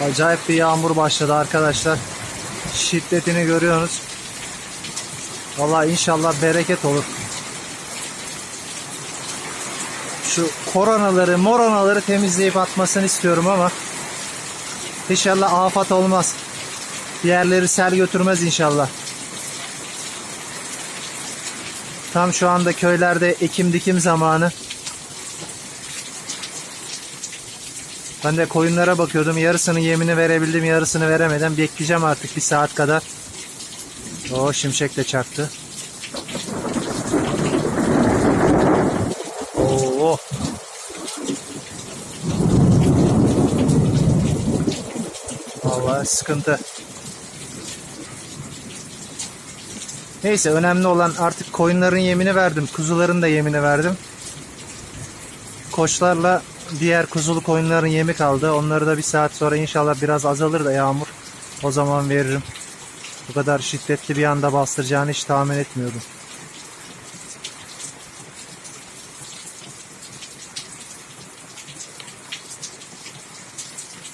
Acayip bir yağmur başladı arkadaşlar. Şiddetini görüyorsunuz. Vallahi inşallah bereket olur. Şu koronaları, moronaları temizleyip atmasını istiyorum ama inşallah afat olmaz. Yerleri sel götürmez inşallah. Tam şu anda köylerde ekim dikim zamanı. Ben de koyunlara bakıyordum. Yarısının yemini verebildim, yarısını veremedim. Bekleyeceğim artık bir saat kadar. O şimşek de çaktı. Oo. Vallahi sıkıntı. Neyse önemli olan artık koyunların yemini verdim. Kuzuların da yemini verdim. Koçlarla diğer kuzulu koyunların yemi kaldı. Onları da bir saat sonra inşallah biraz azalır da yağmur. O zaman veririm. Bu kadar şiddetli bir anda bastıracağını hiç tahmin etmiyordum.